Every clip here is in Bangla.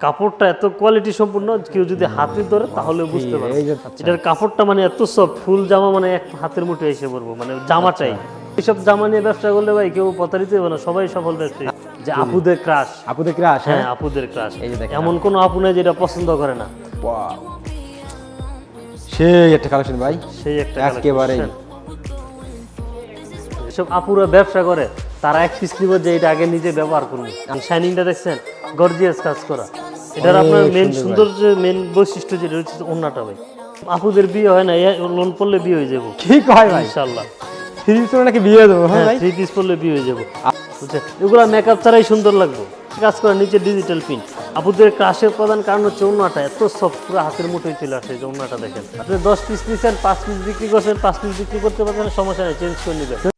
কাপড়টা এত কোয়ালিটি সম্পূর্ণ কেউ যদি হাতে ধরে তাহলে বুঝতে পারবে। আচ্ছা। এটার কাপড়টা মানে এত সব ফুল জামা মানে এক হাতের মুঠে এসে পড়ব মানে জামাটাই। এইসব জামা নিয়ে ব্যবসা করলে ভাই কেউ প্রতারিত হবে না সবাই সফল ব্যবসায়ী যে আপুদের ক্রাশ আপুদের ক্রাশ হ্যাঁ? হ্যাঁ আপুদের ক্রাশ। এমন কোনো আপু নেই যেটা পছন্দ করে না. সেই একটা কালেকশন ভাই। সেই একটা collection। এসব আপুরা ব্যবসা করে। তারা এক পিস নিব যে এটা আগে নিজে ব্যবহার করুন। শাইনিংটা দেখছেন গর্জিয়াস কাজ করা। এটার আপনার মেন সুন্দর যে মেন বৈশিষ্ট্য যেটা হচ্ছে অন্যটা ভাই। আপুদের বিয়ে হয় না লোন পড়লে বিয়ে হয়ে যাব। কি কয় ভাই? ইনশাল্লাহ থ্রি পিস নাকি বিয়ে দেবো হ্যাঁ থ্রি পিস পরলে বিয়ে হয়ে যাব। বুঝছেন এগুলা মেকআপ ছাড়াই সুন্দর লাগবে। কাজ করা নিচে ডিজিটাল প্রিন্ট আপুদের ক্রাশের প্রধান কারণ হচ্ছে অন্যটা এত সফট পুরো হাতের মুঠোয় চলে আসে যে অন্যটা দেখেন। আপনি দশ পিস নিচ্ছেন পাঁচ পিস বিক্রি করছেন পাঁচ পিস বিক্রি করতে পারছেন সমস্যা নেই চেঞ্জ করে নেবেন।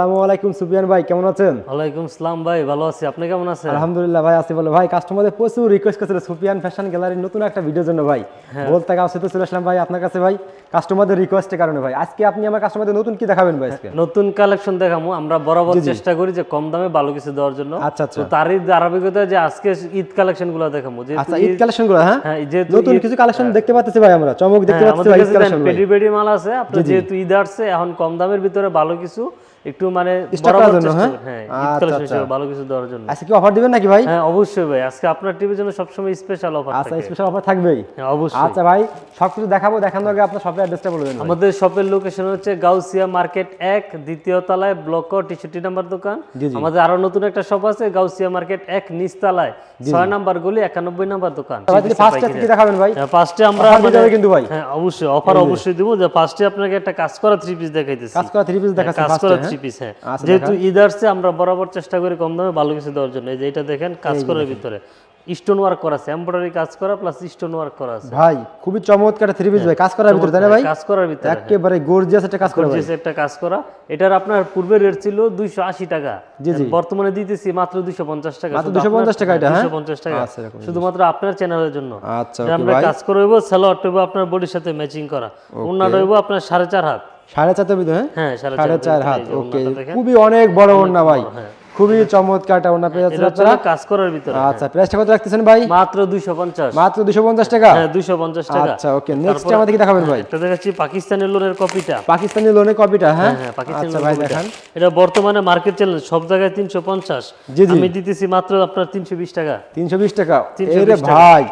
সালামু আলাইকুম সুফিয়ান ভাই কেমন আছেন? ওয়ালাইকুম সালাম ভাই ভালো আছি। আপনি কেমন আছেন? আলহামদুলিল্লাহ ভাই আসি বলে। ভাই কাস্টমারদের প্রচুর রিকোয়েস্ট করেছিল সুফিয়ান ফ্যাশন গ্যালারির নতুন একটা ভিডিওর জন্য ভাই। হ্যাঁ। বলতে গাছ তো চলে আসলাম ভাই আপনার কাছে ভাই কাস্টমারদের রিকোয়েস্টের কারণে ভাই। আজকে আপনি আমার কাস্টমারদের নতুন কি দেখাবেন ভাই আজকে? নতুন কালেকশন দেখামু আমরা বরাবর চেষ্টা করি যে কম দামে ভালো কিছু দেওয়ার জন্য। আচ্ছা, আচ্ছা। তো তারই ধারাবাহিকতা যে আজকে ঈদ কালেকশনগুলো দেখামু যেহেতু আচ্ছা ঈদ ঈদ- কালেকশনগুলো হ্যাঁ? হ্যাঁ, যেহেতু নতুন কিছু কালেকশন দেখতে পাচ্ছি ভাই আমরা চমক দেখতে হ্যাঁ, পাচ্ছি ভাই ঈদ কালেকশন পেডি পেডি মাল আছে। আপনার যেহেতু ঈদ আসছে এখন কম দামের ভিতরে ভালো কিছু একটু মানে বরাবর হ্যাঁ? হ্যাঁ আচ্ছা, আচ্ছা। ভালো কিছু দেওয়ার জন্য। আজকে কি অফার দিবেন নাকি ভাই? হ্যাঁ অবশ্যই ভাই। আজকে আপনার টিভির জন্য সবসময় স্পেশাল অফার আচ্ছা স্পেশাল অফার থাকবেই। হ্যাঁ অবশ্যই। আচ্ছা ভাই সবকিছু দেখাবো দেখানোর আগে আপনার শপের অ্যাড্রেসটা। আমাদের শপের লোকেশন হচ্ছে গাউসিয়া মার্কেট এক দ্বিতীয় তলায় ব্লক টিশার্টি নাম্বার দোকান। আমাদের আরও নতুন একটা শপ আছে গাউসিয়া মার্কেট এক নিচতলায় ছয় নাম্বার গলি একানব্বই নাম্বার দোকান। ফার্স্ট কি দেখাবেন ভাই? ফার্স্টে আমরা Offer দিতে মানে- কিন্তু ভাই। হ্যাঁ অবশ্যই। অফার অবশ্যই দিব যে ফার্স্টে আপনাকে একটা কাজ করা থ্রি পিস দেখাইতেছি। কাজ করা থ্রি পিস হ্যাঁ, দেখাচ্ছেন কাজ করা হ্যাঁ? থ্রি পিস হ্যাঁ। যেহেতু আসছে আমরা বরাবর চেষ্টা করি কম দামে ভালো কিছু দেওয়ার জন্য। এই যে এটা দেখেন কাজ করার ভিতরে। স্টোন ওয়ার্ক করা আছে এমব্রয়ডারি কাজ করা প্লাস স্টোন ওয়ার্ক করা আছে। ভাই খুবই চমৎকার থ্রি পিস ভাই কাজ করার ভিতরে তাই না ভাই? কাজ করার ভিতরে হ্যাঁ। একেবারে গর্জিয়াস একটা কাজ করা গর্জিয়াস একটা কাজ করা। এটার আপনার পূর্বে রেট ছিল দুইশো আশি টাকা। জি, জি। বর্তমানে দিতেছি মাত্র দুইশো পঞ্চাশ টাকা। মাত্র শুধু 250 টাকা এটা, হ্যাঁ? 250 টাকা। আচ্ছা, শুধুমাত্র আপনার চ্যানেলের জন্য। আচ্ছা আমরা কাজ করব স্যালোয়ার হইব আপনার বডির সাথে ম্যাচিং করা। ওনাটা হইব আপনার সাড়ে চার হাত। সাড়ে হ্যাঁ? হ্যাঁ সাড়ে চার হাত ওকে। খুবই অনেক বড় ওড়না ভাই। হ্যাঁ। খুবই চমৎকারটা ওড়না পেয়ে যাচ্ছেন আপনারা। কাজ করার ভিতরে আচ্ছা প্রাইসটা কত রাখতেছেন ভাই? মাত্র দুইশো পঞ্চাশ। মাত্র দুশো পঞ্চাশ টাকা? হ্যাঁ দুইশো পঞ্চাশ টাকা। আচ্ছা ওকে নেক্সট আমাদের কি দেখাবেন ভাই? এটা দেখাচ্ছি পাকিস্তানের লোনের কপিটা। পাকিস্তানি লোনের কপিটা হ্যাঁ? হ্যাঁ পাকিস্তানি আচ্ছা ভাই। দেখান। এটা বর্তমানে মার্কেট চ্যালেঞ্জ সব জায়গায় তিনশো পঞ্চাশ। জি, জি। আমি দিতেছি মাত্র আপনার তিনশো বিশ টাকা। তিনশো বিশ টাকা। 320 এই রে টাকা। ভাই যে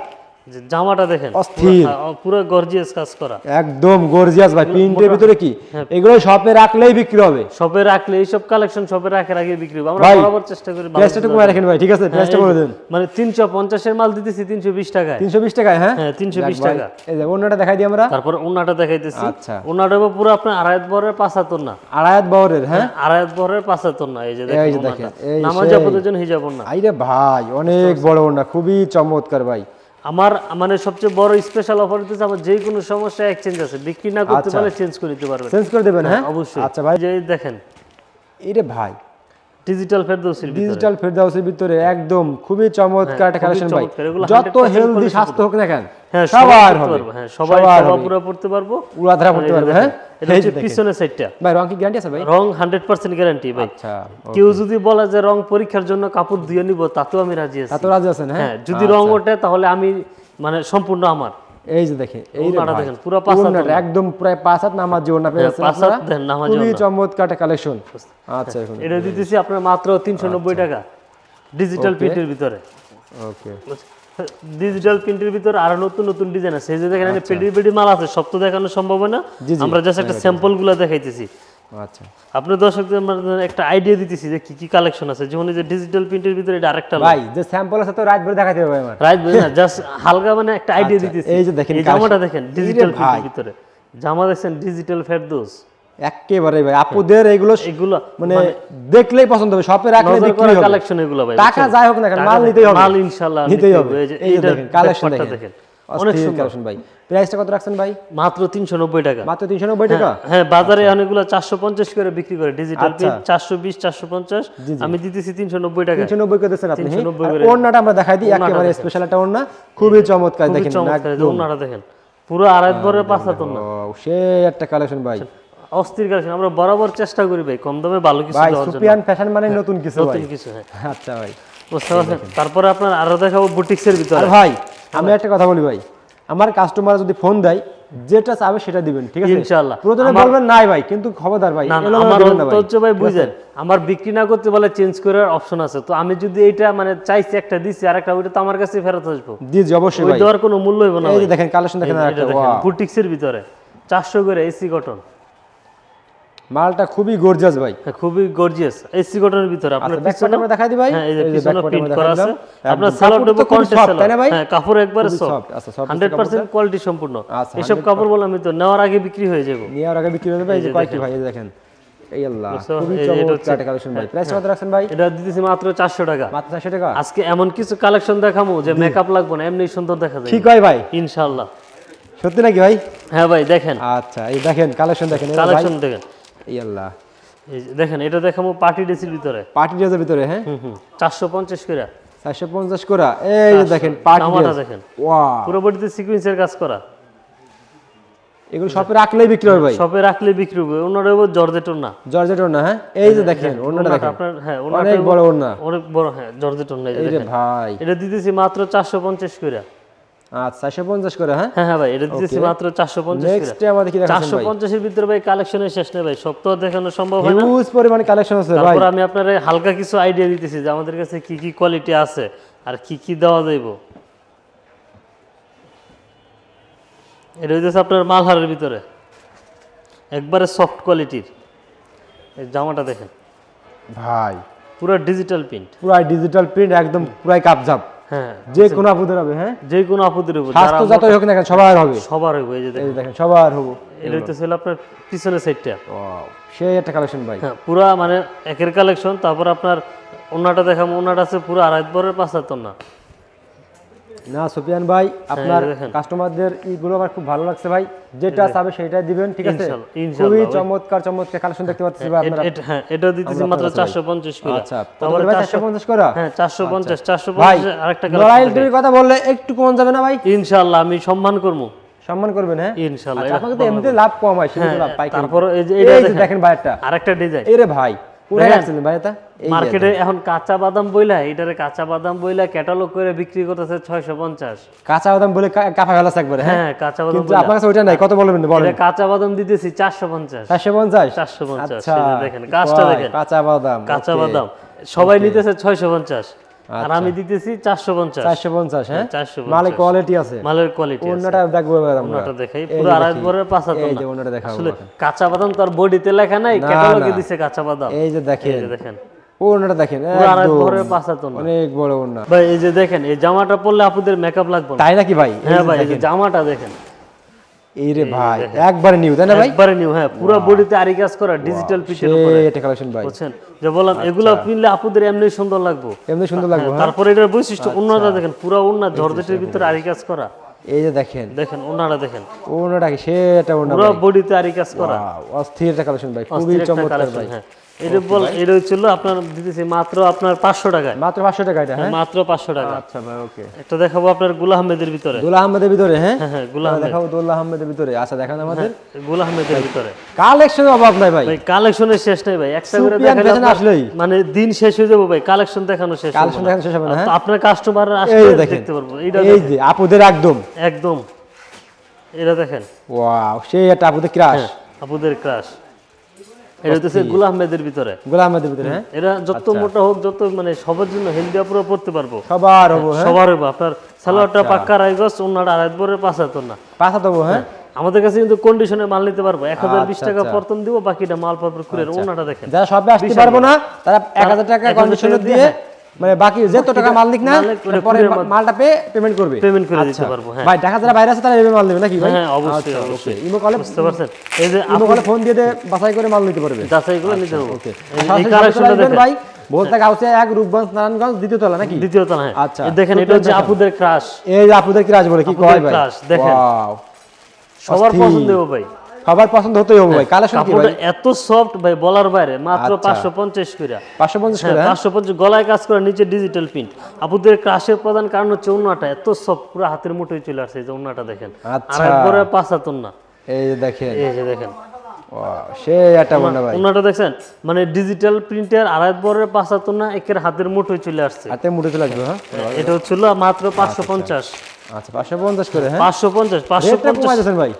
জামাটা দেখেন অস্থির। পুরো গর্জিয়াস কাজ করা। একদম গর্জিয়াস ভাই প্রিন্টের ভিতরে কি? হ্যাঁ। এগুলো শপে রাখলেই বিক্রি হবে। শপে রাখলে এইসব কালেকশন শপে রাখার আগে বিক্রি হবে। আমরা বরাবর চেষ্টা করি প্রাইসটা রাখেন ভাই ঠিক আছে? প্রাইসটা হ্যাঁ, এই যে, দেন। মানে তিনশো পঞ্চাশের মাল দিতেছি তিনশো বিশ টাকায়। তিনশো বিশ টাকায় হ্যাঁ? হ্যাঁ, 320 টাকা। এই যে অন্যটা দেখাই দিই আমরা। তারপর ওনাটা দেখাইতেছি। আচ্ছা। হবে পুরো আপনার আড়াইত বরের পাঁচাত্তর না। আড়াইয়াত বাউরের হ্যাঁ? আড়াইত বরের পাঁচাত্তর না। এই যে এই দেখেন নামাজ জন্য হিজাব না আইরে ভাই অনেক বড় ওড়না খুবই চমৎকার ভাই। আমার মানে সবচেয়ে বড় স্পেশাল অফার দিতেছে আমার যে কোনো সমস্যা এক্সচেঞ্জ আছে। বিক্রি না করতে আচ্ছা। পারলে চেঞ্জ করে দিতে পারবেন। চেঞ্জ করে দেবেন হ্যাঁ অবশ্যই। আচ্ছা ভাই। যে দেখেন। এইরে ভাই। ডিজিটাল ফেরদৌসির ডিজিটাল ফেরদাউসের ভিতরে একদম। খুবই চমৎকার একটা কালেকশন ভাই যত হেলদি স্বাস্থ্য হোক না কেন হ্যাঁ সবার হবে হ্যাঁ সবাই পুরো পড়তে পারব। উড়াধারা পড়তে পারবে হ্যাঁ? এটা হচ্ছে পিছনের সাইডটা ভাই রং কি গ্যারান্টি আছে ভাই? রং হান্ড্রেড পার্সেন্ট গ্যারান্টি ভাই। আচ্ছা কেউ যদি বলে যে রং পরীক্ষার জন্য কাপড় দিয়ে নিব তাতেও আমি রাজি আছি। তা তো রাজি আছেন হ্যাঁ? হ্যাঁ যদি রং ওঠে তাহলে আমি মানে সম্পূর্ণ আমার। এই যে দেখেন এই রে ওড়নাটা ভাই। দেখেন, পুরা পাঁচ হাত একদম প্রায় পাঁচ হাত নামাজ জীবন হ্যাঁ, যাচ্ছেন পাঁচ হাত দেন, নামাজি খুবই চমৎকার একটা কালেকশন আচ্ছা এখন এটা দিতেছি আপনার মাত্র তিনশো নব্বই টাকা ডিজিটাল প্রিন্টের ভিতরে। ওকে ডিজিটাল প্রিন্টের ভিতরে আরও নতুন নতুন ডিজাইন আছে। এই যে দেখেন পেডি পেডি মাল আছে সব তো দেখানো সম্ভব না। আমরা জাস্ট একটা স্যাম্পলগুলো দেখাইতেছি। আচ্ছা। আপনি দর্শকদের আমরা একটা আইডিয়া দিতেছি যে কি কি কালেকশন আছে। যেমন যে ডিজিটাল প্রিন্টের ভিতরে এটা আরেকটা ভাই যে স্যাম্পল আছে তো রাত ভরে দেখাতে হবে আমার। রাইট না জাস্ট হালকা মানে একটা আইডিয়া আচ্ছা, দিতেছি। এই যে দেখেন জামাটা দেখেন ডিজিটাল প্রিন্টের ভিতরে। জামা দেখছেন ডিজিটাল ফেরদৌস। একেবারে ভাই আপুদের এগুলো এগুলো মানে দেখলেই পছন্দ হবে শপে রাখলে বিক্রি হবে। কালেকশন এগুলো ভাই টাকা যাই হোক না কেন মাল নিতেই হবে। মাল ইনশাআল্লাহ নিতেই হবে। এই যে এই দেখেন কালেকশন দেখেন। অনেক অনেক কালেকশন ভাই। প্রাইসটা কত রাখছেন ভাই? মাত্র তিনশো নব্বই টাকা। মাত্র তিনশো নব্বই টাকা? হ্যাঁ বাজারে অনেকগুলো চারশো পঞ্চাশ করে বিক্রি করে ডিজিটাল। চারশো বিশ আমি দিতেছি তিনশো নব্বই টাকা। তিনশো নব্বই করে দিচ্ছেন আপনি? 390 আর করে। ওড়নাটা আমরা দেখাই দিই একেবারে স্পেশাল একটা ওড়না। খুবই চমৎকার দেখেন চমৎকার এই যে একদম ওড়নাটা দেখেন। পুরো আড়াই ভরে পাঁচ হাত ওড়না। সে একটা কালেকশন ভাই। অস্থির কালেকশন আমরা বরাবর চেষ্টা করি ভাই কম দামে ভালো কিছু ভাই সুপিয়ান ফ্যাশন মানে নতুন কিছু ভাই। নতুন কিছু হ্যাঁ। আচ্ছা ভাই। বুঝতে পারছেন? তারপরে আপনার আরও দেখাবো বুটিক্সের ভিতরে। ভাই আমি একটা কথা বলি ভাই আমার কাস্টমার যদি ফোন দেয় যেটা চাবে সেটা দিবেন ঠিক আছে? ইনশাআল্লাহ। প্রথমে বলবেন নাই ভাই কিন্তু খবরদার ভাই আমার দিবেন না অন্ত হচ্ছে ভাই বুঝেন আমার বিক্রি না করতে বলে চেঞ্জ করার অপশন আছে। তো আমি যদি এটা মানে চাইছি একটা দিছি আর একটা ওইটা তো আমার কাছে ফেরত আসব। জি জি অবশ্যই ওই ভাই। দেওয়ার কোনো মূল্য হইব না এই যে দেখেন কালেকশন দেখেন এই যে আর এটা একটা বুটিক্সের ভিতরে চারশো করে এসি কটন মালটা খুবই গর্জিয়াস ভাই। হ্যাঁ, খুবই গর্জিয়াস এসি কটনের ভিতরে আপনার আচ্ছা পিছনে আমরা দেখাই দিই ভাই। হ্যাঁ এই যে এই পিছনে প্রিন্ট করা আছে। আপনার সালোয়ার দেবো কন্টেস্ট soft, তাই না ভাই? হ্যাঁ কাপড় একবারে সফট আচ্ছা, soft হান্ড্রেড পার্সেন্ট কাপড়টা। কোয়ালিটি সম্পূর্ণ। আচ্ছা, এসব কাপড় বলে আমি তো নেওয়ার আগে বিক্রি হয়ে যাব। নিয়ে আর আগে বিক্রি হয়ে যাবে এই যে কয়েকটি ভাই এই দেখেন। এই আল্লাহ খুবই এই চমৎকার কালেকশন ভাই। প্রাইস কত রাখছেন ভাই? এটা দিতেছি মাত্র চারশো টাকা। মাত্র চারশো টাকা? আজকে এমন কিছু কালেকশন দেখামো যে মেকআপ লাগবে না এমনি সুন্দর দেখা যায়। ঠিক হয় ভাই? ইনশাআল্লাহ। সত্যি নাকি ভাই? হ্যাঁ ভাই দেখেন। আচ্ছা এই দেখেন কালেকশন দেখেন এই কালেকশন দেখেন। যে দেখেন এটা দেখামো পার্টি ড্রেসের ভিতরে। পার্টি ড্রেসের ভিতরে হ্যাঁ? চারশো পঞ্চাশ করে চারশো পঞ্চাশ করা এই দেখেন পার্টি দেখেন। ওয়া পুরো বডিতে সিকুয়েন্সের কাজ করা। এগুলো শপে রাখলেই বিক্রি হবে ভাই। শপে রাখলে বিক্রি হবে ওনার জর্জেটর না জর্জেট ওড়না হ্যাঁ? এই যে দেখেন ওড়নাটা দেখেন। আপনার হ্যাঁ অনেক ওনাটা বড় ওড়না। অনেক বড় হ্যাঁ জর্জেটর না এই দেখেন। ভাই। এটা দিতেছি মাত্র চারশো পঞ্চাশ করে আচ্ছা চারশো পঞ্চাশ করে হ্যাঁ? হ্যাঁ হ্যাঁ ভাই এটা দিতেছি মাত্র চারশো পঞ্চাশ করে। নেক্সট আমাদের কি দেখাচ্ছেন ভাই? পঞ্চাশের ভিতরে ভাই কালেকশনের শেষ নেই ভাই সব তো দেখানো সম্ভব হয় না। হিউজ পরিমাণে কালেকশন আছে ভাই। তারপর আমি আপনার হালকা কিছু আইডিয়া দিতেছি যে আমাদের কাছে কি কি কোয়ালিটি আছে আর কি কি দেওয়া যাইব। এটা হইতেছে আপনার মালহারের ভিতরে। একবারে সফট কোয়ালিটির এই জামাটা দেখেন। ভাই। পুরো ডিজিটাল প্রিন্ট পুরাই ডিজিটাল প্রিন্ট একদম পুরাই কাপজাপ হ্যাঁ যে কোন আপদের হবে হ্যাঁ? যে কোন আপদের হবে স্বাস্থ্য যতই হোক না কেন সবার হবে। সবার হবে এই যে দেখেন। সবার হবে। এটা তো ছিল আপনার পিছনের সাইডটা সেই একটা কালেকশন ভাই। হ্যাঁ পুরা মানে একের কালেকশন তারপর আপনার ওনাটা দেখাম ওনাটা আছে পুরো আড়াই বরের পাঁচ না। না সুফিয়ান ভাই আপনার কাস্টমারদের এইগুলো আমার খুব ভালো লাগছে ভাই। যেটা চাবে সেটাই দিবেন ঠিক আছে? খুবই চমৎকার চমৎকার কালেকশন দেখতে পাচ্ছি ভাই আপনারা। এটা- হ্যাঁ এটা দিতেছি মাত্র আপনার কাছে চারশো পঞ্চাশ করে আচ্ছা করে ভাই চারশো 450 করা? হ্যাঁ চারশো পঞ্চাশ ভাই লয়ালটির কথা বললে একটু কম যাবে না ভাই? ইনশাআল্লাহ আমি সম্মান করব। সম্মান করবেন হ্যাঁ? ইনশাল্লাহ আচ্ছা, আপনাকে তো এমনিতে লাভ কম হয় সেটা লাভ পাই তারপর এই যে এটা দেখেন দেখেন ভাইটা আরেকটা ডিজাইন এই রে ভাই মার্কেটে এখন কাঁচা বাদাম বইলা এটারে কাঁচা বাদাম বইলা ক্যাটালগ করে বিক্রি করতেছে ছয়শো পঞ্চাশ। কাঁচা বাদাম বলে কা- কাফা গেল একবারে হ্যাঁ? হ্যাঁ কাঁচা বাদাম কিন্তু আপনার কাছে ওটা নাই কত বলবেন বলেন। এটা কাঁচা বাদাম দিতেছি চারশো পঞ্চাশ। চারশো পঞ্চাশ? চারশো পঞ্চাশ আচ্ছা দেখেন দেখেন। কাঁচা বাদাম কাঁচা বাদাম। সবাই নিতেছে ছয়শো পঞ্চাশ। আর আচ্ছা। আমি দিতেছি চারশো পঞ্চাশ। চারশো পঞ্চাশ হ্যাঁ? চারশো মালে কোয়ালিটি আছে। মালের কোয়ালিটি অন্যটা দেখব আমরা। ওনাটা দেখাই। পুরো আড়াই বরের পাঁচ এই যে দেখাবো আসলে কাঁচা বাদাম তার বডিতে লেখা নাই ক্যাটালগে দিছে কাঁচা বাদাম। এই যে এই দেখেন। যে দেখেন। ওনাটা দেখেন অনেক বড় ওনা ভাই এই যে দেখেন এই জামাটা পরলে আপনাদের মেকআপ লাগবে তাই নাকি ভাই? হ্যাঁ ভাই এই যে জামাটা দেখেন। এই ভাই একবারে নিউ তাই না ভাই? একবারে নিউ হ্যাঁ পুরো বডিতে আরি কাজ করা ডিজিটাল পিটের উপরে। এটা কালেকশন ভাই। বুঝছেন? যে বললাম এগুলো পিনলে আপনাদের এমনি সুন্দর লাগবে। এমনি সুন্দর লাগবে হ্যাঁ। তারপরে এটার বৈশিষ্ট্য অন্যটা দেখেন পুরো অন্য জর্জেটের ভিতরে আরি কাজ করা। এই যে দেখেন। দেখেন ওনারা দেখেন। ওনাটা কি সেটা ওনা পুরো বডিতে আরি কাজ করা। অস্থির একটা কালেকশন ভাই খুবই চমৎকার ভাই। হ্যাঁ। এটা বল এটা হচ্ছিল আপনার দিতেছি মাত্র আপনার পাঁচশো টাকায়। মাত্র পাঁচশো টাকা এটা হ্যাঁ? মাত্র পাঁচশো টাকা। আচ্ছা ভাই ওকে। একটা দেখাবো আপনারগুলা আহমেদের ভিতরে। আহমেদের ভিতরে হ্যাঁ? হ্যাঁ হ্যাঁ গুলা আহমেদ। দেখাবো দোলা আহমেদের ভিতরে। আচ্ছা দেখান আমাদের। গুলা আহমেদের ভিতরে। কালেকশন অভাব নাই ভাই। ভাই কালেকশনের শেষ নেই ভাই। একটা করে দেখালে আসলেই। মানে দিন শেষ হয়ে যাব ভাই। কালেকশন দেখানো শেষ কালেকশন দেখানো শেষ হবে না হ্যাঁ? তো আপনার কাস্টমার আসলে দেখেন। দেখতে পারব। এইটা এই যে আপুদের একদম। একদম। এটা দেখেন। ওয়াও সেই একটা আপুদের ক্রাশ হ্যাঁ আপুদের ক্রাশ এটা হচ্ছে গুলাহমেদের ভিতরে। গুলাহমেদের ভিতরে। হ্যাঁ? এরা যত মোটা হোক যত মানে সবার জন্য হেলদি আপুরা পড়তে পারব। সবার হব হ্যাঁ? সবার হব। আপনার সালোয়ারটা পাক্কা রাইগস অন্যটা আড়াই বরের পাঁচ হাতর না পাঁচা দেবো হ্যাঁ? আমাদের কাছে কিন্তু কন্ডিশনে মাল নিতে পারব। এক হাজার বিশ আচ্ছা, টাকা পরতন দিব বাকিটা মাল পরপর করে ওনাটা দেখেন। যারা সবে আসতে পারব না তারা এক হাজার টাকা কন্ডিশনে দিয়ে, মানে বাকি যত টাকা মাল নিক না পরে মালটা পেয়ে পেমেন্ট করবে। পেমেন্ট করে দিতে আচ্ছা। পারব হ্যাঁ। ভাই ঢাকা যারা বাইরে আছে তারা এভাবে মাল নেবে নাকি ভাই? হ্যাঁ অবশ্যই আচ্ছা, অবশ্যই। ইমো কলে বুঝতে পারছেন? এই যে ইমো কলে ফোন দিয়ে দে বাছাই করে মাল নিতে পারবে। যাচাইগুলো নিতে হবে। ওকে। এই- কালেকশনটা দেখেন। ভাই বলতে গাউসে এক রূপগঞ্জ নারায়ণগঞ্জ দ্বিতীয় তলা নাকি? দ্বিতীয় তলা হ্যাঁ। আচ্ছা। এই দেখেন এটা হচ্ছে আপুদের ক্রাশ এই আপুদের কি রাজ বলে কি কয় ভাই? class, দেখেন। সবার। পছন্দ হবে ভাই। সবার পছন্দ হতেই হবে ভাই। কালেকশন কি ভাই? এত সফট ভাই বলার বাইরে মাত্র আচ্ছা। পাঁচশো পঞ্চাশ করে পাঁচশো পঞ্চাশ করে হ্যাঁ? পাঁচশো পঞ্চাশ গলায় কাজ করে নিচে ডিজিটাল প্রিন্ট আপুদের ক্রাশের প্রধান কারণ হচ্ছে উন্নাটা এত সফট পুরো হাতের মুঠোয় চলে আসছে এই যে উন্নাটা দেখেন। আচ্ছা। আর একবারে পাঁচ হাতন না এই যে দেখেন। এই যে দেখেন। সেই একটা বন্যা ভাই। উন্নাটা দেখছেন? মানে ডিজিটাল প্রিন্টের আড়াই বরের পাঁচ না একের হাতের মুঠোয় চলে আসছে। হাতে মুঠে চলে আসবে হ্যাঁ? এটা হচ্ছিল মাত্র পাঁচশো পঞ্চাশ। আচ্ছা পাঁচশো পঞ্চাশ করে হ্যাঁ? ভাই।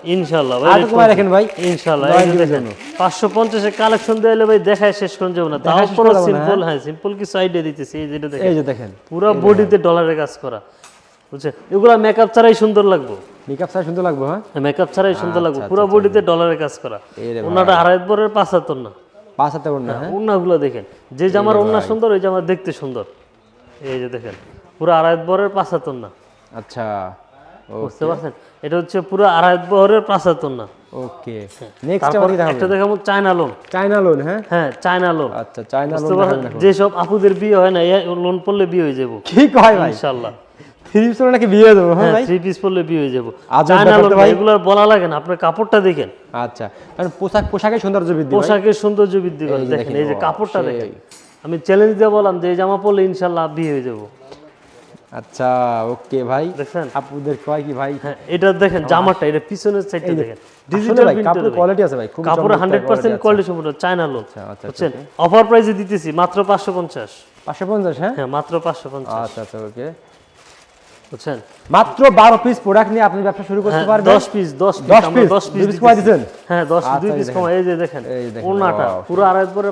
ভাই আর রাখেন এই দেখেন কালেকশন ভাই দেখায় শেষ যাব না। তাও পুরো সিম্পল হ্যাঁ? সিম্পল কিছু আইডিয়া দিতেছি এই যেটা দেখেন। এই যে দেখেন। পুরো বডিতে ডলারের কাজ করা। বুঝছে এগুলা মেকআপ ছাড়াই সুন্দর লাগবে। মেকআপ সুন্দর লাগবে হ্যাঁ? মেকআপ ছাড়াই সুন্দর লাগবে। পুরো বডিতে ডলারের কাজ করা। ওনাটা আড়াই বরের পাঁচ হাতর না পাঁচ হাতে বন্যা হ্যাঁ ওনাগুলো দেখেন। যে জামার ওনা সুন্দর ওই জামা দেখতে সুন্দর। এই যে দেখেন পুরো আড়াই বরের পাঁচ হাতর না আচ্ছা বুঝতে পারছেন? এটা হচ্ছে পুরো আড়াই বরের পাঁচ হাতর না ওকে নেক্সট একটা দেখাবো চায়না লোন চায়না লোন হ্যাঁ? হ্যাঁ চায়না লোন আচ্ছা চায়না লোন পারছেন? যেসব আপুদের বিয়ে হয় না লোন পড়লে বিয়ে হয়ে যাব। কি কয় ভাই? ইনশাল্লাহ। থ্রি পিস নাকি বিয়ে দেবো হ্যাঁ হ্যাঁ থ্রি পিস পড়লে বিয়ে হয়ে যাব। আজব চায়না ব্যাপার লোন তো ভাই। এগুলো বলা লাগে না আপনার কাপড়টা দেখেন। আচ্ছা কারণ পোশাক পোশাকে সৌন্দর্য বৃদ্ধি পোশাকের সৌন্দর্য বৃদ্ধি করে দেখেন দেখেন, এই যে কাপড়টা দেখেন। আমি চ্যালেঞ্জ দিয়ে বললাম যে জামা পরলে ইনশাল্লাহ বিয়ে হয়ে যাব। আচ্ছা ওকে ভাই। দেখছেন? আপুদের কয় কি ভাই? হ্যাঁ এটা দেখেন জামাটা এটা পিছনের সাইডটা দেখেন। ডিজিটাল কাপড় কোয়ালিটি আছে ভাই খুব কাপড়ে হান্ড্রেড পার্সেন্ট কোয়ালিটি সম্পূর্ণ চায়না লোন বুঝছেন? অফার প্রাইসে দিতেছি মাত্র পাঁচশো পঞ্চাশ। পাঁচশো পঞ্চাশ হ্যাঁ? হ্যাঁ মাত্র পাঁচশো পঞ্চাশ। আচ্ছা আচ্ছা ওকে। বুঝছেন? মাত্র বারো পিস প্রোডাক্ট নিয়ে আপনি ব্যবসা শুরু করতে হ্যাঁ, পারবেন? দশ পিস দশ পিস দশ আমরা piece? দশ পিস কমাই দিছেন? হ্যাঁ আচ্ছা, পিস এই যে দেখেন। ওনাটা পুরো আড়াই পরে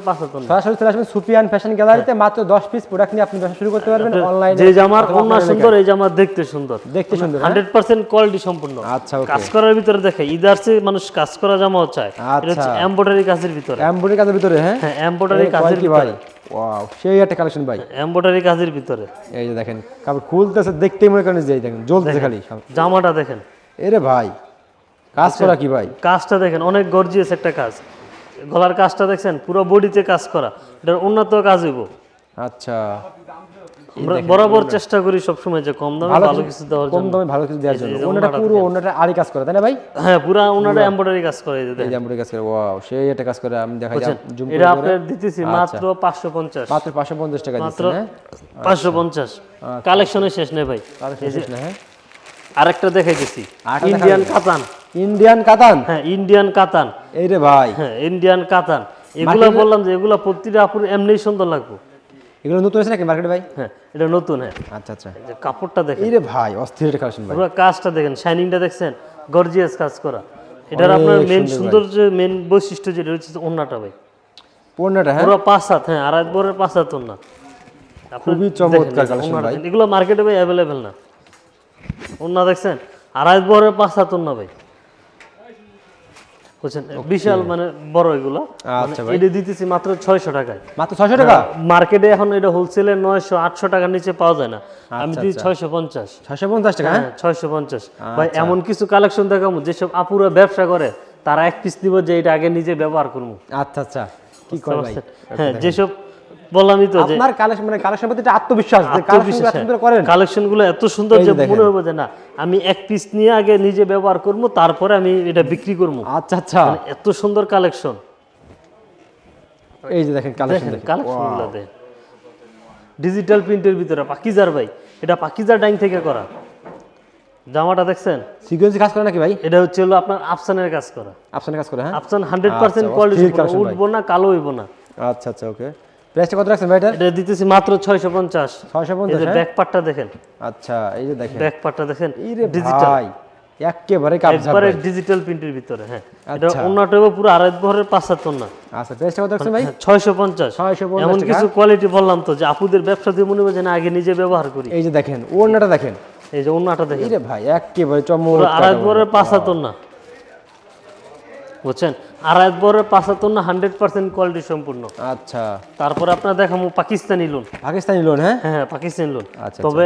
সরাসরি চলে আসবেন সুপিয়ান ফ্যাশন গ্যালারিতে মাত্র দশ পিস প্রোডাক্ট নিয়ে আপনি ব্যবসা শুরু করতে পারবেন অনলাইনে যে জামার ওনা সুন্দর এই জামা দেখতে সুন্দর। দেখতে সুন্দর হ্যাঁ? হান্ড্রেড পার্সেন্ট কোয়ালিটি সম্পূর্ণ। আচ্ছা ওকে। কাজ করার ভিতরে দেখে ইদারসে মানুষ কাজ করা জামাও চায় এটা হচ্ছে আচ্ছা। এমব্রয়ডারি কাজের ভিতরে। এমব্রয়ডারি কাজের ভিতরে হ্যাঁ? হ্যাঁ এমব্রয়ডারি কাজের ভিতরে। ওয়াও সেই একটা কালেকশন ভাই। এমব্রয়ডারি কাজের ভিতরে। এই যে দেখেন কাপড় খুলতেছে দেখতেই মনে করেন যে দেখেন জ্বলতেছে খালি জামাটা দেখেন। এরে ভাই কাজ করা কি ভাই? কাজটা দেখেন অনেক গর্জিয়াস একটা কাজ। গলার কাজটা দেখছেন পুরো বডিতে কাজ করা। এটার উন্নত কাজ হইব। আচ্ছা। আমরা বরাবর চেষ্টা করি সবসময় যে কম দামে ভালো কিছু দেওয়ার কম দামে ভালো কিছু দেওয়ার জন্য। ওনাটা ওনাটা পুরো ওনাটা কাজ করে তাই না ভাই? হ্যাঁ পুরা ওনারা এমব্রয়ডারি কাজ করে যে এই এমব্রয়ডারি কাজ করে। ওয়াও সেই একটা কাজ করে আমি দেখাই? জুম এটা করে আপনার দিতেছি মাত্র পাঁচশো পঞ্চাশ। মাত্র পাঁচশো পঞ্চাশ টাকা মাত্র দিচ্ছেন হ্যাঁ? পাঁচশো পঞ্চাশ। কালেকশনের শেষ নেই ভাই। কালেকশন শেষ না হ্যাঁ? আরেকটা দেখাইতেছি। আরেকটা ইন্ডিয়ান কাতান ইন্ডিয়ান কাতান হ্যাঁ ইন্ডিয়ান কাতান এই রে ভাই। হ্যাঁ ইন্ডিয়ান কাতান এগুলা বললাম যে এগুলা প্রতিটা আপুর এমনি সুন্দর লাগবে। এগুলো নতুন আছে নাকি মার্কেটে ভাই? হ্যাঁ এটা নতুন হ্যাঁ। আচ্ছা আচ্ছা। যে কাপড়টা দেখেন। এই রে ভাই অস্থির একটা কালেকশন ভাই। পুরো কাজটা দেখেন শাইনিংটা দেখছেন গর্জিয়াস কাজ করা। এটার আপনার মেন সৌন্দর্য মেন বৈশিষ্ট্য যেটা হচ্ছে ওন্নাটা ভাই। পণ্যটা হ্যাঁ? পুরো পাঁচ হাত হ্যাঁ আড়াই বরের পাঁচ হাত ওন্না খুবই চমৎকার যে ওন্নাটা ভাই। এগুলো মার্কেটে ভাই অ্যাভেলেবেল না। ওন্না দেখছেন আড়াই বরের পাঁচ হাত ওন্না ভাই। বুঝছেন? বিশাল মানে বড় এগুলো। আচ্ছা মানে এটা দিতেছি মাত্র ছয়শো টাকায়। মাত্র ছয়শো টাকা? মার্কেটে এখন এটা হোলসেলে নয়শো আটশো টাকার নিচে পাওয়া যায় না। আমি আচ্ছা, দিই ছয়শো পঞ্চাশ। ছয়শো পঞ্চাশ টাকা হ্যাঁ? ছয়শো পঞ্চাশ। ভাই এমন কিছু কালেকশন দেখাবো যেসব আপুরা ব্যবসা করে তারা এক পিস দিব যে এটা আগে নিজে ব্যবহার করব। আচ্ছা আচ্ছা। কি করব হ্যাঁ যেসব বললামই তো আপনার কালেকশন মানে কালেকশন প্রতি আত্মবিশ্বাস যে কালেকশন করেন। গুলো এত সুন্দর যে মনে হবে যে না আমি এক পিস নিয়ে আগে নিজে ব্যবহার করব তারপরে আমি এটা বিক্রি করব। আচ্ছা আচ্ছা। এত সুন্দর কালেকশন এই যে দেখেন কালেকশন দেখেন দেখেন। কালেকশনগুলো দেখেন। ডিজিটাল প্রিন্টের ভিতরে পাকিজার ভাই এটা পাকিজার ডাইং থেকে করা। জামাটা দেখছেন? সিকোয়েন্সি কাজ করে নাকি ভাই? এটা হচ্ছে হলো আপনার আফসানের কাজ করা। আপনার কাজ করে হ্যাঁ? আফসান হান্ড্রেড পার্সেন্ট আচ্ছা, কোয়ালিটি অস্থির উঠবো না কালো হইব না। আচ্ছা আচ্ছা ওকে প্রাইসটা কত রাখছেন ভাই এটা দিতেছি মাত্র ছয়শো পঞ্চাশ। ছয়শো এই যে হ্যাঁ? ব্যাক পার্টটা দেখেন। আচ্ছা এই যে দেখেন। ব্যাক পার্টটা দেখেন ডিজিটাল ভাই একেবারে কাপঝাপ একবারে ডিজিটাল প্রিন্টের ভিতরে হ্যাঁ। এটা আচ্ছা। অন্যটা পুরো আড়াই বহরের পাঁচ সাত না। আচ্ছা প্রাইসটা কত রাখছেন ভাই? ছয়শো পঞ্চাশ। 650 এমন কিছু কোয়ালিটি বললাম তো যে আপুদের ব্যবসা দিয়ে মনে হয় যে না আগে নিজে ব্যবহার করি। এই যে দেখেন ওড়নাটা দেখেন। এই যে অন্যটা দেখেন। এই রে ভাই একেবারে চমৎকার আড়াই বহরের পাঁচ হাত না। বুঝছেন? আর বহরের পাঁচ হাত না হান্ড্রেড পার্সেন্ট কোয়ালিটি সম্পূর্ণ। আচ্ছা। তারপরে আপনার দেখাবো পাকিস্তানি লোন পাকিস্তানি লোন হ্যাঁ? হ্যাঁ পাকিস্তানি লোন আচ্ছা, তবে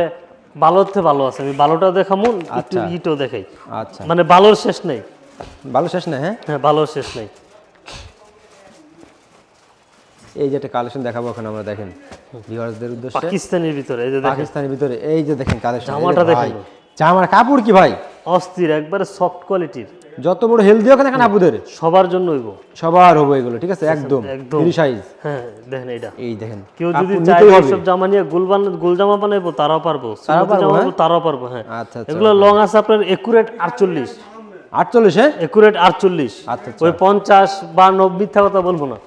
ভালোর থেকে ভালো আছে আমি ভালোটাও দেখামু একটু আচ্ছা। ইটাও দেখাই। আচ্ছা। মানে ভালোর শেষ নেই। ভালো শেষ নেই হ্যাঁ? হ্যাঁ ভালোর শেষ নেই। এই যে একটা কালেকশন দেখাবো এখন আমরা দেখেন। ভিউয়ার্সদের উদ্দেশ্যে। পাকিস্তানের ভিতরে এই যে দেখেন। পাকিস্তানের ভিতরে এই যে দেখেন কালেকশন জামাটা দেখেন। জামার কাপড় কি ভাই? অস্থির একবারে সফট কোয়ালিটির যত বড় হেলদি হোক না কেন আপুদের সবার জন্য হইব। সবার হবে এগুলো ঠিক আছে? একদম। ফ্রি সাইজ হ্যাঁ দেখেন এটা এই দেখেন কেউ যদি হবে। এইসব জামা নিয়ে গুলবান গুলজামা বানাইবো তারাও পারব। সুন্নতি পারব, হ্যাঁ? তারাও পারব হ্যাঁ। আচ্ছা আচ্ছা এগুলো লং আছে আপনার একুরেট আটচল্লিশ। আটচল্লিশ হ্যাঁ? একুরেট আটচল্লিশ। আচ্ছা, আচ্ছা। ওই পঞ্চাশ বা নব্বই মিথ্যা কথা বলব না।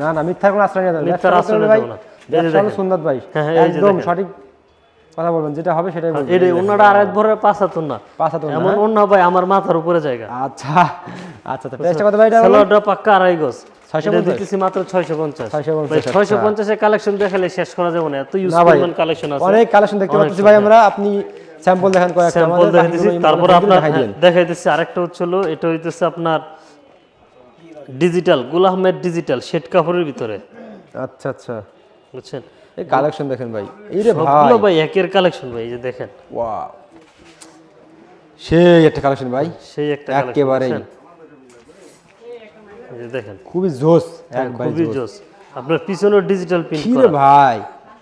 না না মিথ্যা কোনো আশ্রয় নিয়ে যাবে মিথ্যার আশ্রয় ভাই। না। দেখেন। সুন্দর ভাই। হ্যাঁ, হ্যাঁ, একদম সঠিক কথা বলবেন যেটা হবে সেটাই বলবেন এটা ওনারা আড়াই ভরের পাঁচ না। পাঁচ এমন অন্য ভাই আমার মাথার উপরে জায়গা। আচ্ছা আচ্ছা আচ্ছা প্রাইসটা কত ভাই এটা? সালোয়ারটা পাক্কা আড়াই গজ। 650? দিতেছি মাত্র ছয়শো পঞ্চাশ। 650, ছয়শো আচ্ছা। কালেকশন দেখালে শেষ করা যাবে না এত ইউজ কালেকশন আছে। অনেক কালেকশন দেখতে পাচ্ছি ভাই আমরা আপনি স্যাম্পল দেখান কয়েকটা স্যাম্পল দেখাইতেছি তারপর আপনার। হ্যাঁ, দেখাইতেছি আরেকটা এটা হইতেছে আপনার ডিজিটাল গুল আহমেদ ডিজিটাল শেড কাপড়ের ভিতরে। আচ্ছা আচ্ছা। বুঝছেন? এই কালেকশন দেখেন ভাই। এই রে ভাই। ভাই একের কালেকশন ভাই এই যে দেখেন। ওয়াও সেই একটা কালেকশন ভাই। সেই একটা একেবারেই। এই যে দেখেন। খুবই জোস খুবই জোস। আপনার পিছনে ডিজিটাল প্রিন্ট কি রে ভাই?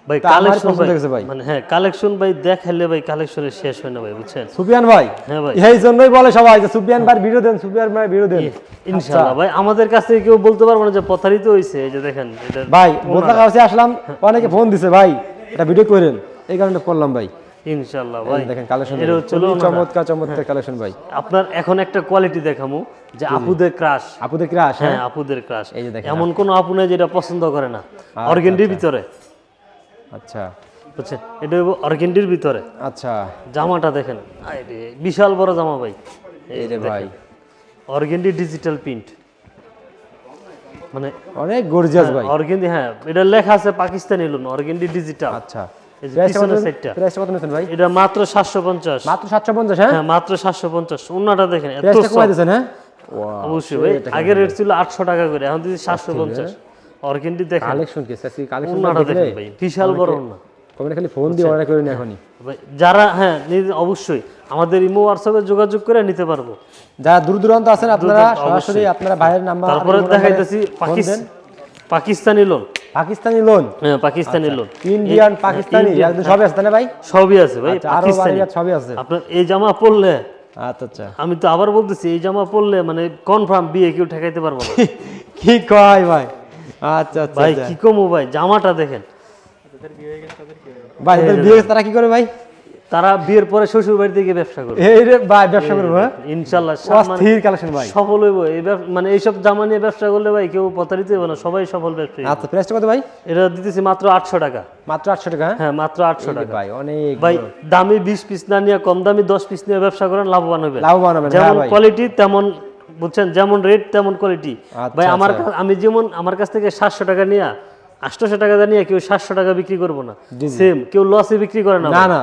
ভাই কালেকশন ভাই। মানে হ্যাঁ কালেকশন ভাই দেখাইলে ভাই কালেকশনের শেষ হয় না ভাই বুঝছেন? সুফিয়ান ভাই হ্যাঁ ভাই। এই জন্যই বলে সবাই যে সুফিয়ান ভাই ভিডিও দেন সুফিয়ান ভাই ভিডিও দেন। ইনশাআল্লাহ ভাই আমাদের কাছ কেউ বলতে পারব না যে প্রতারিত হয়েছে এই যে দেখেন এটা ভাই কাছে আসলাম অনেকে ফোন দিছে ভাই এটা ভিডিও করেন। এই কারণে করলাম ভাই। ইনশাআল্লাহ ভাই। দেখেন কালেকশন চমৎকার চমৎকার কালেকশন ভাই। আপনার এখন একটা কোয়ালিটি দেখামু যে আপুদের ক্রাশ আপুদের ক্রাশ হ্যাঁ? আপুদের ক্রাশ এই যে দেখেন, এমন কোন আপু নেই যেটা পছন্দ করে না। অর্গেন্ডির ভিতরে। আচ্ছা। বুঝছেন এটা অর্গেন্ডির ভিতরে। আচ্ছা। জামাটা দেখেন। বিশাল বড় জামা ভাই। এই রে ভাই। অর্গেন্ডি ডিজিটাল প্রিন্ট মানে অনেক গর্জিয়াস ভাই। অর্গেন্ডি হ্যাঁ এটা লেখা আছে পাকিস্তানি লোন অর্গেন্ডি ডিজিটাল আচ্ছা। এটা মাত্র সাতশো পঞ্চাশ। মাত্র 750 হ্যাঁ? হ্যাঁ মাত্র সাতশো পঞ্চাশ। অন্যটা দেখেন এত হ্যাঁ? অবশ্যই ভাই আগে রেট ছিল আটশো টাকা করে এখন সাতশো পঞ্চাশ। অর্গেন্ডি দেখেন। কালেকশন কি সাসি কালেকশন অন্যটা দেখেন ভাই বিশাল বড় অন্য। কমেন্ট খালি ফোন দিয়ে অর্ডার করে নিন এখনই। যারা হ্যাঁ অবশ্যই আমাদের ইমো হোয়াটসঅ্যাপে যোগাযোগ করে নিতে পারব। যারা দূর দূরান্ত আছেন আপনারা সরাসরি আপনারা ভাইয়ের নাম্বার তারপরে দেখাইতেছি পাকিস্তান পাকিস্তানি লোন পাকিস্তানি লোন হ্যাঁ পাকিস্তানি লোন ইন্ডিয়ান পাকিস্তানি একদম সবই আছে না ভাই? সবই আছে ভাই আচ্ছা, পাকিস্তানি। সবই আছে। আপনার এই জামা পরলে আচ্ছা আচ্ছা। আমি তো আবার বলতেছি এই জামা পরলে মানে কনফার্ম বিয়ে কেউ ঠেকাইতে পারব না। কি কয় ভাই? আচ্ছা আচ্ছা ভাই আচ্ছা। কি কমো ভাই? জামাটা দেখেন। ভাই বিয়ে তারা কি করে ভাই? তারা বিয়ের পরে শ্বশুর বাড়িতে গিয়ে ব্যবসা করবে। এই রে ভাই ব্যবসা করব হ্যাঁ? ইনশাল্লাহ অস্থির কালেকশন ভাই। সফল হইব। এই মানে এইসব জামা নিয়ে ব্যবসা করলে ভাই কেউ প্রতারিত হবে না সবাই সফল ব্যবসায়ী। আচ্ছা প্রাইসটা কত ভাই? এটা দিতেছি মাত্র আটশো টাকা। মাত্র আটশো টাকা হ্যাঁ? হ্যাঁ মাত্র আটশো এই যে টাকা। ভাই অনেক ভাই দামি বিশ পিস না নিয়ে কম দামি দশ পিস নিয়ে ব্যবসা করেন লাভবান হবে লাভবান হবেন, হ্যাঁ যেমন কোয়ালিটি তেমন বুঝছেন? যেমন রেট তেমন কোয়ালিটি আচ্ছা, ভাই আমার আচ্ছা। আমি যেমন আমার কাছ থেকে সাতশো টাকা নিয়ে আটশোশো টাকা দিয়ে নিয়ে কেউ সাতশো টাকা বিক্রি করব না। সেম কেউ লসে বিক্রি করে না না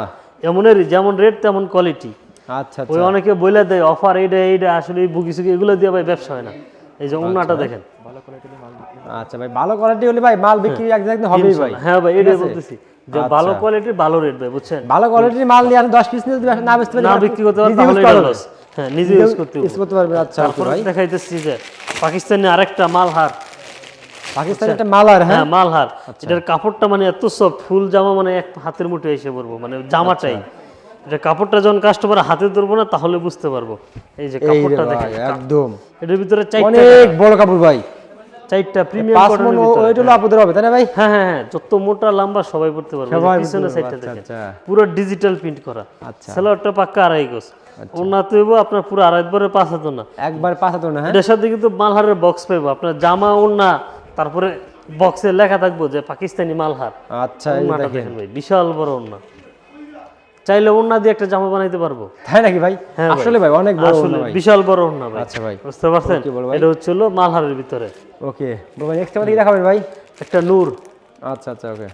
ভাই। যেমন রেট তেমন কোয়ালিটি আচ্ছা ওই আচ্ছা। অনেকে বলে দেয় অফার এইটা এইটা আসলে এই বুকি সুকি এগুলো দিয়ে ভাই ব্যবসা হয় না। এই যে অন্যটা দেখেন। আচ্ছা ভাই ভালো কোয়ালিটি হলে ভাই মাল বিক্রি এক জায়গায় হবেই ভাই। হ্যাঁ ভাই এটাই বলতেছি যে ভালো। কোয়ালিটির ভালো রেট ভাই বুঝছেন? ভালো কোয়ালিটির মাল নিয়ে আপনি দশ পিস নিয়ে যদি না বেচতে না বিক্রি করতে তাহলে লস। হ্যাঁ নিজে ইউজ করতে ইউজ করতে পারবেন আচ্ছা ভাই। দেখাইতেছি যে পাকিস্তানি আরেকটা মালহার। পাকিস্তানি একটা মালহার হ্যাঁ? হ্যাঁ মালহার। এটার কাপড়টা মানে এত সব ফুল জামা মানে এক হাতের মুঠে এসে পড়ব মানে জামাটাই। আচ্ছা। এটা কাপড়টা যখন কাস্টমার হাতে ধরবো না তাহলে বুঝতে পারব। এই যে কাপড়টা দেখে দেখেন একদম। এটার ভিতরে চাই অনেক বড় কাপড় ভাই। চারটা প্রিমিয়াম ওইটা হলো আপনাদের হবে তাই না ভাই? হ্যাঁ হ্যাঁ হ্যাঁ যত মোটা লম্বা সবাই পড়তে পারবে। পড়তে সাইডটা দেখেন। আচ্ছা, পুরো ডিজিটাল প্রিন্ট করা। আচ্ছা। সালোয়ারটা পাক্কা আড়াই ওনাতে হইব আপনার পুরো আড়াই বরে পাঁচ হাত না একবার পাঁচ হাত না হ্যাঁ? এটার সাথে কিন্তু মালহারের বক্স পাইবো। আপনার জামা ওড়না তারপরে বক্সে লেখা থাকব যে পাকিস্তানি মালহার। আচ্ছা বিশাল বড় ওড়না। চাইলে ওন্না দিয়ে একটা জামা বানাইতে পারব। তাই নাকি ভাই? হ্যাঁ আসলে ভাই অনেক বড় আসলে ভাই। বিশাল বড় ওন্না ভাই। আচ্ছা ভাই। বুঝতে পারছেন? এটা হচ্ছে হলো মালহারের ভিতরে। ওকে। ভাই নেক্সট আমাদের কি দেখাবেন ভাই। একটা নূর। আচ্ছা আচ্ছা ওকে।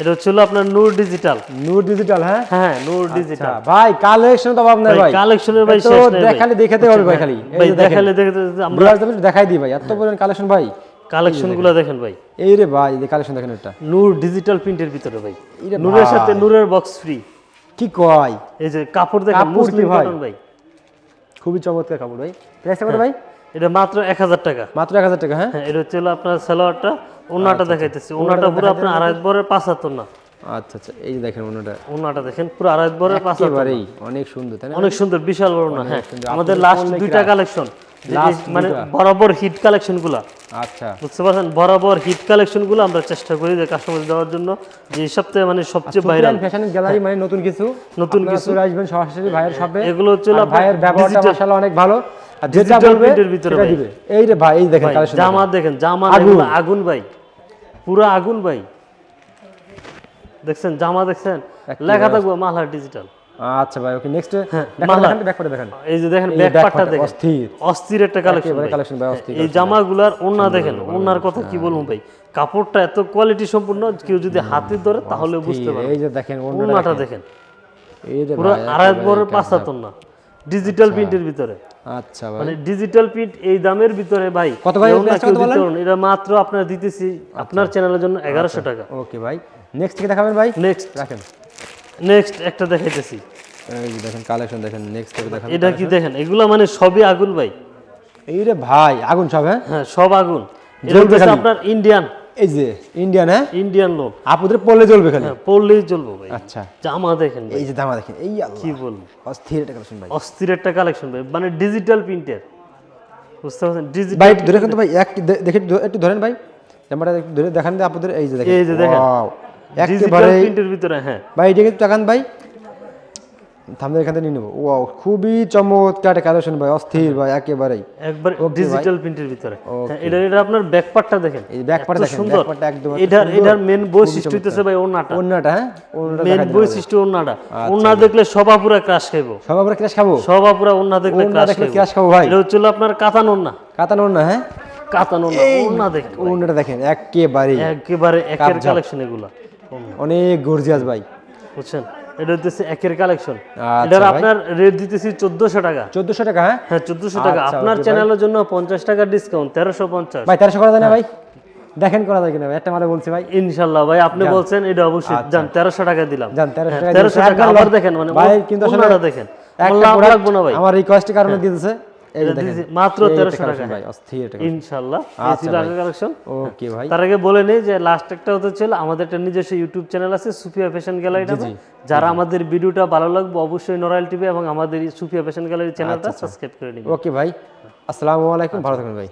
এটা হচ্ছে হলো আপনার নূর ডিজিটাল নূর ডিজিটাল হ্যাঁ? হ্যাঁ নূর ডিজিটাল আচ্ছা ভাই কালেকশন তো অভাব নাই ভাই কালেকশনের ভাই শেষ নাই। দেখালে দেখাতে হবে ভাই খালি। ভাই দেখালে দেখতে আমরা দেখাই দিই ভাই এত পরিমাণ কালেকশন ভাই। কালেকশনগুলো দেখেন ভাই। এই রে ভাই এই কালেকশন দেখেন এটা নূর ডিজিটাল প্রিন্টের ভিতরে ভাই। নূরের সাথে নূরের বক্স ফ্রি কি কয়? এই যে কাপড় দেখেন মুসলিম কটন ভাই। খুবই চমৎকার কাপড় ভাই। প্রাইসটা কত ভাই? এটা মাত্র এক হাজার টাকা। মাত্র এক হাজার টাকা হ্যাঁ? হ্যাঁ এটা হচ্ছে আপনার সালোয়ারটা ওনাটা দেখাইতেছি। ওনাটা পুরো আপনার আড়াই বরের পাঁচ হাতর না। আচ্ছা আচ্ছা। এই যে দেখেন অন্যটা ওনাটা দেখেন পুরো আড়াই বরের পাঁচ হাতর না। একেবারেই অনেক সুন্দর তাই না? অনেক সুন্দর বিশাল বড় না হ্যাঁ। আমাদের লাস্ট দুইটা কালেকশন মানে বরাবর হিট কালেকশনগুলা। আচ্ছা। বুঝতে পারছেন? বরাবর হিট কালেকশনগুলো আমরা চেষ্টা করি যে কাস্টমার দেওয়ার জন্য। যে সপ্তাহে মানে সবচেয়ে ভাইরাল ফ্যাশন গ্যালারি মানে নতুন কিছু। নতুন কিছু। আসবেন সরাসরি ভাইয়ের শপে এগুলো ভাইয়ের ব্যবহারটা মাশাআল্লাহ অনেক ভালো। আর যেটা বলবে ভিতরে। দিবে। এই রে ভাই এই দেখেন কালেকশন জামা দেখেন। জামা আগুন। আগুন ভাই। পুরো আগুন ভাই। দেখছেন? জামা দেখছেন? লেখা থাকব মালহার ডিজিটাল আচ্ছা ভাই ওকে নেক্সট দেখান মালা। ব্যাক করে দেখান। এই যে দেখেন দেখেন। অস্থির। অস্থির একটা কালেকশন একেবারে collection ভাই, অস্থির এই জামাগুলার ওন্না দেখেন ওন্নার কথা কি বলব ভাই? কাপড়টা এত কোয়ালিটি সম্পূর্ণ কেউ যদি হাতে ধরে তাহলে বুঝতে পারবে। এই যে দেখেন ওন্নাটা দেখেন। এই যে পুরো আড়াই বড় না ডিজিটাল প্রিন্টের ভিতরে। আচ্ছা ভাই। মানে ডিজিটাল প্রিন্ট এই দামের ভিতরে ভাই। কত ভাই? এটা মাত্র আপনার দিতেছি আপনার চ্যানেলের জন্য এগারোশো টাকা। ওকে ভাই। নেক্সট কি দেখাবেন ভাই? নেক্সট রাখেন। নেক্সট একটা দেখাইতেছি। দেখেন কালেকশন দেখেন নেক্সট দেখান এটা কি দেখেন? এগুলা মানে সবই আগুন ভাই। এই রে ভাই আগুন সব হ্যাঁ? হ্যাঁ সব আগুন। এটা জ্বলবে। আপনার ইন্ডিয়ান এই যে ইন্ডিয়ান হ্যাঁ? ইন্ডিয়ান লোন আপুদের পড়লে জ্বলবে খালি। হ্যাঁ পড়লেই চলবো ভাই। আচ্ছা। জামা দেখেন এই যে দামা দেখেন এই আল্লাহ। কি বলব? অস্থির একটা কালেকশন ভাই। অস্থির একটা কালেকশন ভাই। মানে ডিজিটাল প্রিন্টের বুঝতে পারছেন? ডিজিটাল ভাই ধরে রাখেন তো ভাই এক দেখে একটু- ধরেন ভাই। জামাটা একটু ধরে দেখান দে আপুদের এই যে দেখেন। এই যে দেখেন। একেবারে প্রিন্টের ভিতরে হ্যাঁ। ভাই এটা তাকান ভাই। এখান থেকে নিয়ে নেব। ওয়াও খুবই চমৎকার কালেকশন ভাই অস্থির ভাই একেবারেই। একবার ডিজিটাল প্রিন্টের ভিতরে। হ্যাঁ, এটা এটা আপনার ব্যাক পার্টটা দেখেন। এই এত দেখেন, সুন্দর। back part টা একদম এটার। এটার মেন বৈশিষ্ট্য হইতেছে ভাই ওন্নাটা অন্যটা হ্যাঁ? অন্যটা মেন বৈশিষ্ট্য ওন্নাটা আচ্ছা। ওন্না দেখলে সবা পুরা ক্রাশ খাইবো সব আমরা ক্রাশ খাব সবা পুরা ওন্না দেখলে ক্রাশ খাইবো। crush খাব ভাই। এটা হচ্ছে আপনার কাতান ওন্না কাতানো না হ্যাঁ? কাতান ওন্না ওন্না দেখে অন্যটা দেখেন একেবারেই। একেবারে একের কালেকশন এগুলা। ওন্না, অনেক গর্জিয়াস ভাই। বুঝছেন? এটা হচ্ছে একের কালেকশন আচ্ছা আপনার রেট দিতেছি চোদ্দশো টাকা। চোদ্দশো টাকা হ্যাঁ? হ্যাঁ চোদ্দশো টাকা। আচ্ছা, আপনার চ্যানেলের জন্য পঞ্চাশ টাকা ডিসকাউন্ট তেরোশো পঞ্চাশ। ভাই তেরোশো করা যায় না ভাই? দেখেন করা যায় কিনা ভাই? একটা মাথা বলছি ভাই। ইনশাল্লাহ ভাই আপনি বলছেন এটা অবশ্যই যান তেরোশো টাকা দিলাম। হ্যাঁ, টাকা তেরোশো দিয়েছে। টাকা আবার দেখেন মানে ভাই কিন্তু আসলে দেখেন। আমার রিকোয়েস্টের কারণে দিতেছে। মাত্র টাকা। ভাই অস্থির আচ্ছা কালেকশন ওকে ভাই। তার আগে বলে নেই যে লাস্ট একটা হতে আমাদের একটা নিজস্ব ইউটিউব চ্যানেল আছে সুফিয়া ফ্যাশন গ্যালারি যারা আমাদের ভিডিওটা ভালো লাগবে অবশ্যই নরাইল টিভি এবং আমাদের সুফিয়া ফ্যাশন গ্যালারি চ্যানেলটা সাবস্ক্রাইব করে নিন ওকে ভাই আসসালামু আলাইকুম ভালো থাকবেন ভাই।